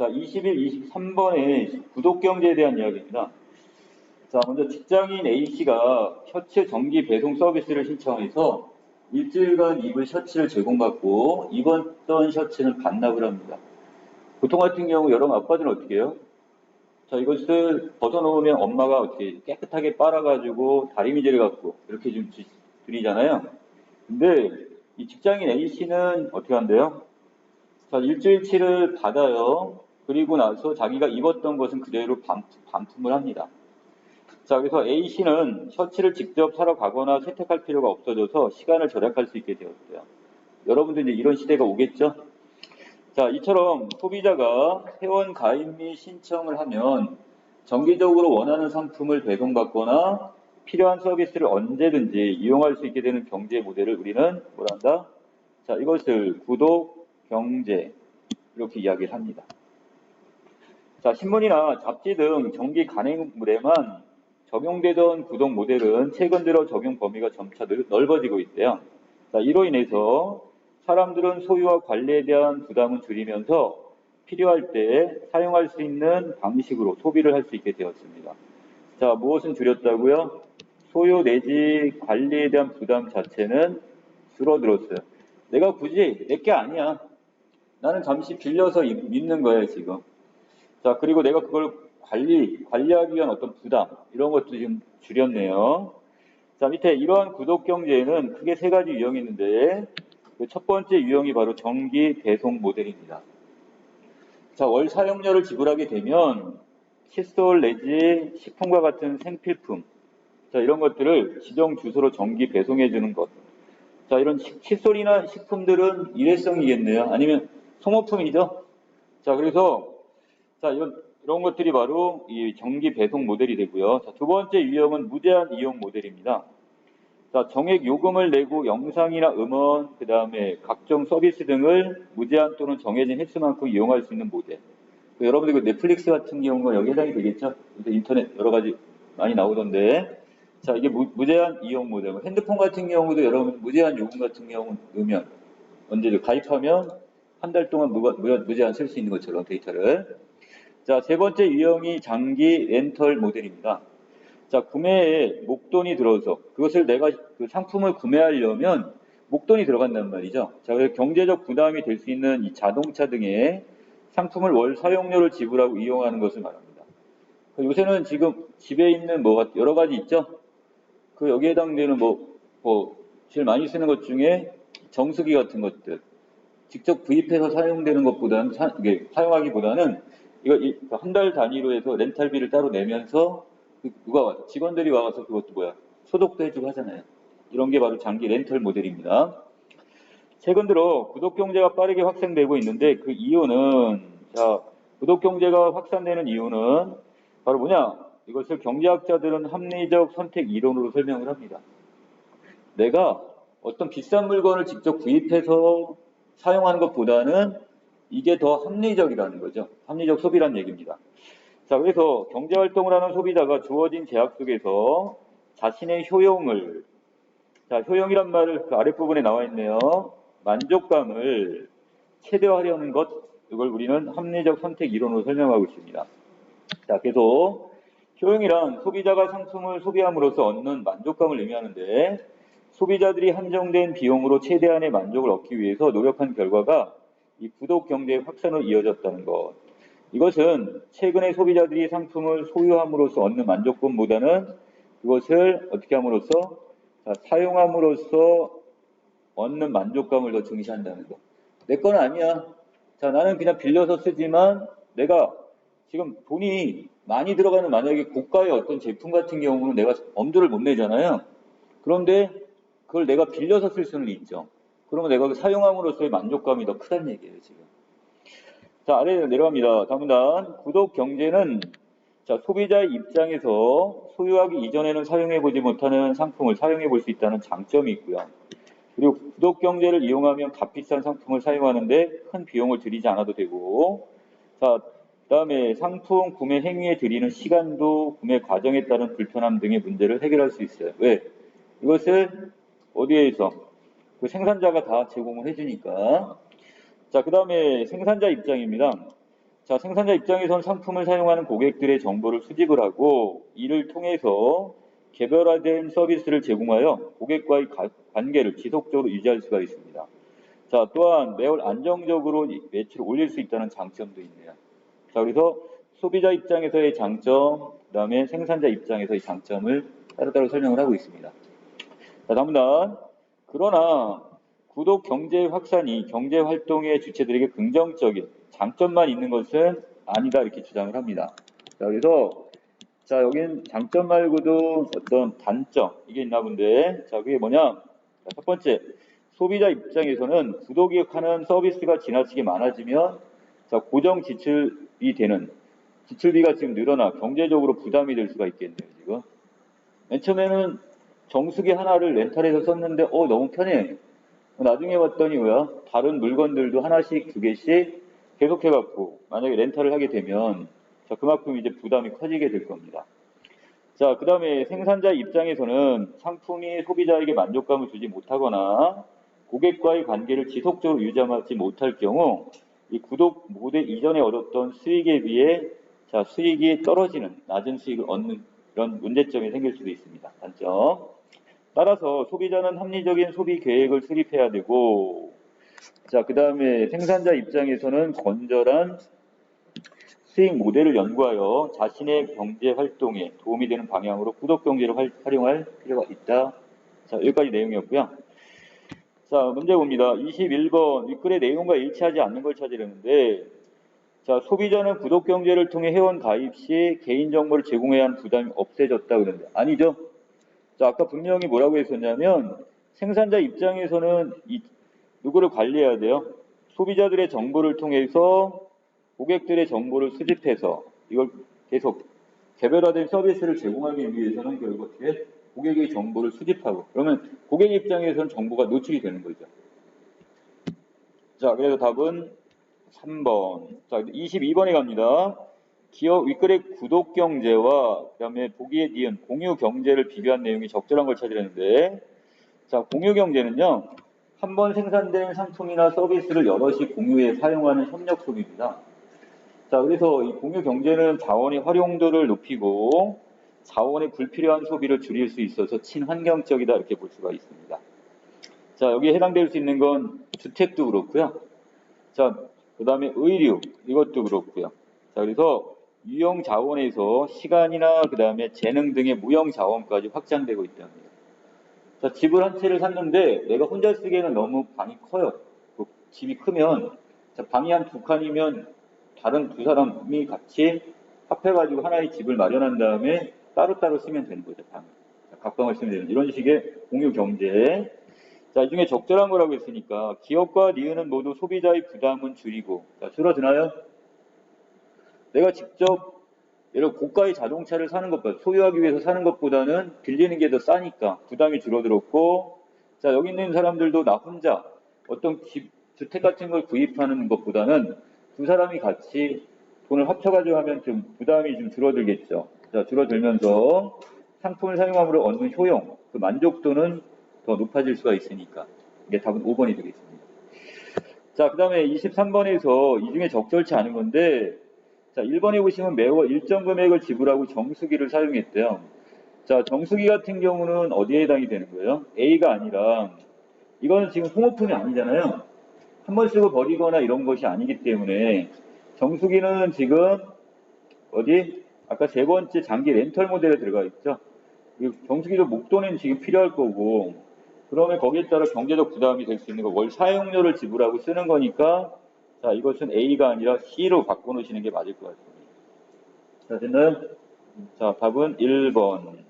자, 21, 23번의 구독경제에 대한 이야기입니다. 자, 먼저 직장인 A씨가 셔츠 정기 배송 서비스를 신청해서 일주일간 입을 셔츠를 제공받고 입었던 셔츠는 반납을 합니다. 보통 같은 경우 여러분 아빠들은 어떻게 해요? 자, 이것을 벗어놓으면 엄마가 어떻게 깨끗하게 빨아가지고 다리미질을 갖고 이렇게 좀 주- 드리잖아요. 근데 이 직장인 A씨는 어떻게 한대요? 자, 일주일치를 받아요. 그리고 나서 자기가 입었던 것은 그대로 반, 반품 을 합니다. 자, 그래서 A씨는 셔츠를 직접 사러 가거나 세택할 필요가 없어져서 시간을 절약할 수 있게 되었대요. 여러분도 이제 이런 시대가 오겠죠? 자, 이처럼 소비자가 회원 가입 및 신청을 하면 정기적으로 원하는 상품을 배송받거나 필요한 서비스를 언제든지 이용할 수 있게 되는 경제 모델을 우리는 뭐라 한다? 자, 이것을 구독 경제 이렇게 이야기를 합니다. 자, 신문이나 잡지 등 정기 간행물에만 적용되던 구독 모델은 최근 들어 적용 범위가 점차 늘- 넓어지고 있대요. 자, 이로 인해서 사람들은 소유와 관리에 대한 부담을 줄이면서 필요할 때 사용할 수 있는 방식으로 소비를 할 수 있게 되었습니다. 자, 무엇은 줄였다고요? 소유 내지 관리에 대한 부담 자체는 줄어들었어요. 내가 굳이 내 게 아니야. 나는 잠시 빌려서 입- 입는 거예요, 지금. 자, 그리고 내가 그걸 관리, 관리하기 위한 어떤 부담, 이런 것도 지금 줄였네요. 자, 밑에 이러한 구독 경제에는 크게 세 가지 유형이 있는데, 그 첫 번째 유형이 바로 정기 배송 모델입니다. 자, 월 사용료를 지불하게 되면 칫솔 내지 식품과 같은 생필품, 자, 이런 것들을 지정 주소로 정기 배송해 주는 것. 자, 이런 치- 칫솔이나 식품들은 일회성이겠네요. 아니면 소모품이죠. 자, 그래서 자, 이런, 이런 것들이 바로 이 정기 배송 모델이 되고요. 자, 두 번째 유형은 무제한 이용 모델입니다. 자, 정액 요금을 내고 영상이나 음원, 그 다음에 각종 서비스 등을 무제한 또는 정해진 횟수만큼 이용할 수 있는 모델. 그 여러분들 그 넷플릭스 같은 경우가 여기 해당이 되겠죠? 인터넷 여러 가지 많이 나오던데. 자, 이게 무, 무제한 이용 모델. 핸드폰 같은 경우도 여러분 무제한 요금 같은 경우 넣으면 언제 가입하면 한 달 동안 무, 무, 무제한 쓸 수 있는 것처럼 데이터를. 자, 세 번째 유형이 장기 렌털 모델입니다. 자, 구매에 목돈이 들어서 그것을 내가 그 상품을 구매하려면 목돈이 들어간단 말이죠. 자, 그래서 경제적 부담이 될 수 있는 이 자동차 등의 상품을 월 사용료를 지불하고 이용하는 것을 말합니다. 그 요새는 지금 집에 있는 뭐가 여러 가지 있죠? 그 여기에 해당되는 뭐, 뭐, 제일 많이 쓰는 것 중에 정수기 같은 것들. 직접 구입해서 사용되는 것보다는, 사, 이게 사용하기보다는 이거 한 달 단위로 해서 렌탈비를 따로 내면서 그- 누가 와, 직원들이 와서 그것도 뭐야 소독도 해주고 하잖아요. 이런 게 바로 장기 렌털 모델입니다. 최근 들어 구독 경제가 빠르게 확산되고 있는데 그 이유는 자 구독 경제가 확산되는 이유는 바로 뭐냐 이것을 경제학자들은 합리적 선택 이론으로 설명을 합니다. 내가 어떤 비싼 물건을 직접 구입해서 사용하는 것보다는 이게 더 합리적이라는 거죠. 합리적 소비란 얘기입니다. 자, 그래서 경제 활동을 하는 소비자가 주어진 제약 속에서 자신의 효용을, 자, 효용이란 말을 그 아랫부분에 나와 있네요. 만족감을 최대화하려는 것, 이걸 우리는 합리적 선택 이론으로 설명하고 있습니다. 자, 계속 효용이란 소비자가 상품을 소비함으로써 얻는 만족감을 의미하는데 소비자들이 한정된 비용으로 최대한의 만족을 얻기 위해서 노력한 결과가 이 구독 경제의 확산으로 이어졌다는 것. 이것은 최근에 소비자들이 상품을 소유함으로써 얻는 만족감보다는 그것을 어떻게 함으로써 자, 사용함으로써 얻는 만족감을 더 중시한다는 것. 내 건 아니야. 자, 나는 그냥 빌려서 쓰지만 내가 지금 돈이 많이 들어가는 만약에 고가의 어떤 제품 같은 경우는 내가 엄두를 못 내잖아요. 그런데 그걸 내가 빌려서 쓸 수는 있죠. 그러면 내가 그 사용함으로써의 만족감이 더 크다는 얘기예요, 지금. 자, 아래로 내려갑니다. 다음 단, 구독 경제는 자, 소비자의 입장에서 소유하기 이전에는 사용해 보지 못하는 상품을 사용해 볼 수 있다는 장점이 있고요. 그리고 구독 경제를 이용하면 값비싼 상품을 사용하는데 큰 비용을 들이지 않아도 되고, 자, 그다음에 상품 구매 행위에 들이는 시간도 구매 과정에 따른 불편함 등의 문제를 해결할 수 있어요. 왜? 이것을 어디에서 그 생산자가 다 제공을 해주니까. 자, 그 다음에 생산자 입장입니다. 자, 생산자 입장에선 상품을 사용하는 고객들의 정보를 수집을 하고 이를 통해서 개별화된 서비스를 제공하여 고객과의 가- 관계를 지속적으로 유지할 수가 있습니다. 자, 또한 매월 안정적으로 이 매출을 올릴 수 있다는 장점도 있네요. 자, 그래서 소비자 입장에서의 장점, 그 다음에 생산자 입장에서의 장점을 따로따로 설명을 하고 있습니다. 자, 다음 단. 그러나 구독 경제 확산이 경제 활동의 주체들에게 긍정적인 장점만 있는 것은 아니다 이렇게 주장을 합니다. 자, 그래서 자, 여긴 장점 말고도 어떤 단점 이게 있나 본데 자, 그게 뭐냐? 자, 첫 번째 소비자 입장에서는 구독이 하는 서비스가 지나치게 많아지면 자, 고정 지출이 되는 지출비가 지금 늘어나 경제적으로 부담이 될 수가 있겠네요, 지금. 맨 처음에는 정수기 하나를 렌탈해서 썼는데 어 너무 편해. 나중에 봤더니 뭐야? 다른 물건들도 하나씩 두 개씩 계속해 갖고 만약에 렌탈을 하게 되면 자 그만큼 이제 부담이 커지게 될 겁니다. 자, 그 다음에 생산자 입장에서는 상품이 소비자에게 만족감을 주지 못하거나 고객과의 관계를 지속적으로 유지하지 못할 경우 이 구독 모델 이전에 얻었던 수익에 비해 자, 수익이 떨어지는 낮은 수익을 얻는 이런 문제점이 생길 수도 있습니다. 단점. 따라서 소비자는 합리적인 소비 계획을 수립해야 되고 자, 그 다음에 생산자 입장에서는 건전한 수익 모델을 연구하여 자신의 경제 활동에 도움이 되는 방향으로 구독 경제를 활- 활용할 필요가 있다. 자, 여기까지 내용이었고요. 자, 문제 봅니다. 21번 윗글의 내용과 일치하지 않는 걸 찾으려는데 자, 소비자는 구독 경제를 통해 회원 가입 시 개인 정보를 제공해야 하는 부담이 없어졌다 그러는데 아니죠. 자, 아까 분명히 뭐라고 했었냐면 생산자 입장에서는 이 누구를 관리해야 돼요? 소비자들의 정보를 통해서 고객들의 정보를 수집해서 이걸 계속 개별화된 서비스를 제공하기 위해서는 결국 어떻게 고객의 정보를 수집하고 그러면 고객 입장에서는 정보가 노출이 되는 거죠. 자, 그래서 답은 3번. 자, 22번에 갑니다. 기업 윗글의 구독 경제와 그다음에 보기에 니은 공유 경제를 비교한 내용이 적절한 걸 찾으려는데 자, 공유 경제는요. 한 번 생산된 상품이나 서비스를 여럿이 공유해 사용하는 협력 소비입니다. 자, 그래서 이 공유 경제는 자원의 활용도를 높이고 자원의 불필요한 소비를 줄일 수 있어서 친환경적이다 이렇게 볼 수가 있습니다. 자, 여기에 해당될 수 있는 건 주택도 그렇고요. 자, 그 다음에 의류 이것도 그렇고요. 자, 그래서 유형 자원에서 시간이나 그 다음에 재능 등의 무형 자원까지 확장되고 있답니다. 자, 집을 한 채를 샀는데 내가 혼자 쓰기에는 너무 방이 커요. 그 집이 크면 자, 방이 한 두 칸이면 다른 두 사람이 같이 합해가지고 하나의 집을 마련한 다음에 따로따로 쓰면 되는 거죠. 방. 자, 각방을 쓰면 되는 이런 식의 공유 경제. 자, 이 중에 적절한 거라고 했으니까 기업과 니은은 모두 소비자의 부담은 줄이고 자, 줄어드나요? 내가 직접 예를 고가의 자동차를 사는 것보다 소유하기 위해서 사는 것보다는 빌리는 게 더 싸니까 부담이 줄어들었고 자 여기 있는 사람들도 나 혼자 어떤 집 주택 같은 걸 구입하는 것보다는 두 사람이 같이 돈을 합쳐가지고 하면 좀 부담이 좀 줄어들겠죠. 자 줄어들면서 상품을 사용함으로 얻는 효용, 그 만족도는 더 높아질 수가 있으니까 이게 답은 5번이 되겠습니다. 자, 그 다음에 23번에서 이 중에 적절치 않은 건데, 자, 1번에 보시면 매월 일정 금액을 지불하고 정수기를 사용했대요. 자, 정수기 같은 경우는 어디에 해당이 되는 거예요? A가 아니라, 이거는 지금 소모품이 아니잖아요. 한 번 쓰고 버리거나 이런 것이 아니기 때문에, 정수기는 지금, 어디? 아까 세 번째 장기 렌털 모델에 들어가 있죠. 이 정수기도 목돈은 지금 필요할 거고, 그러면 거기에 따라 경제적 부담이 될 수 있는 거, 월 사용료를 지불하고 쓰는 거니까, 자, 이것은 A가 아니라 C로 바꿔놓으시는 게 맞을 것 같습니다. 자, 됐나요? 자, 답은 1번.